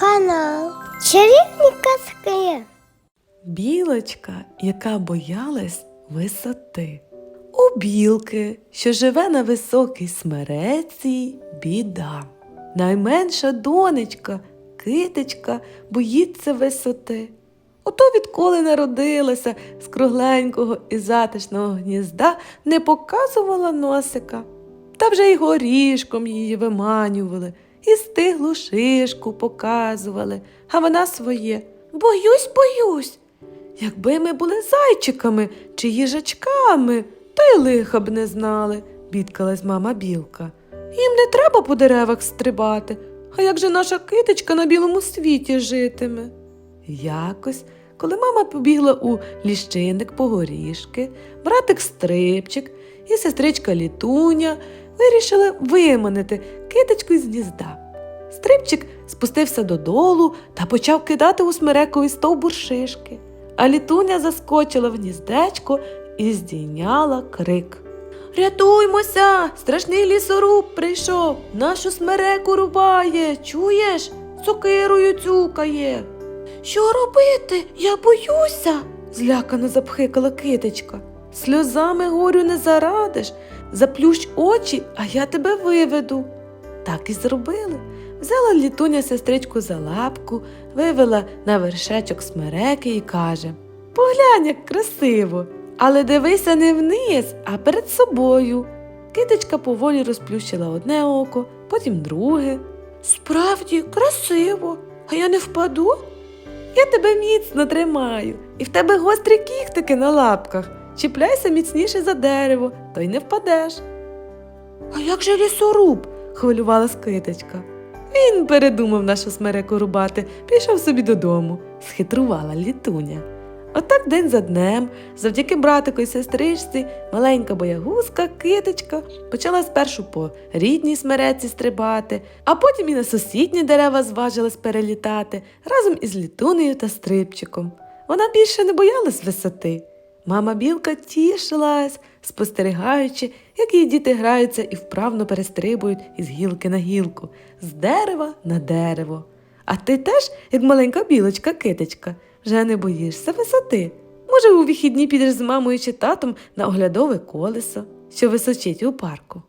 канал Чарівні казки. Білочка, яка боялась висоти. У білки, що живе на високій смереці, біда. Найменша донечка, китечка, боїться висоти. Ото відколи народилася з кругленького і затишного гнізда, не показувала носика. Та вже й горішком її виманювали, і стиглу шишку показували, а вона своє. Боюсь, боюсь. Якби ми були зайчиками чи їжачками, та й лиха б не знали, бідкалась мама білка. Їм не треба по деревах стрибати, а як же наша китечка на білому світі житиме? Якось, коли мама побігла у ліщинник по горішки, братик стрибчик і сестричка літуня вирішили виманити китечку із гнізда. Стрибчик спустився додолу та почав кидати у смерековий стовбур шишки, а літуня заскочила в гніздечко і здійняла крик. Рятуймося! Страшний лісоруб прийшов, нашу смереку рубає, чуєш? Сокирою цюкає. Що робити? Я боюся, злякано запхикала китечка. Сльозами горю не зарадиш, заплющ очі, а я тебе виведу. Так і зробили. Взяла літуня сестричку за лапку, вивела на вершечок смереки і каже Поглянь, як красиво, але дивися не вниз, а перед собою. Китечка поволі розплющила одне око, потім друге. Справді, красиво, а я не впаду? Я тебе міцно тримаю, і в тебе гострі кіхтики на лапках. Чіпляйся міцніше за дерево, то й не впадеш. А як же лісоруб? хвилювалась китечка. Він передумав нашу смереку рубати, пішов собі додому, схитрувала літуня. Отак день за днем, завдяки братику і сестричці, маленька боягузка, китечка, почала спершу по рідній смереці стрибати, а потім і на сусідні дерева зважилась перелітати разом із літунею та стрибчиком. Вона більше не боялась висоти. Мама білка тішилась, спостерігаючи, як її діти граються і вправно перестрибують із гілки на гілку, з дерева на дерево. А ти теж, як маленька білочка китечка, вже не боїшся висоти. Може, у вихідні підеш з мамою чи татом на оглядове колесо, що височить у парку.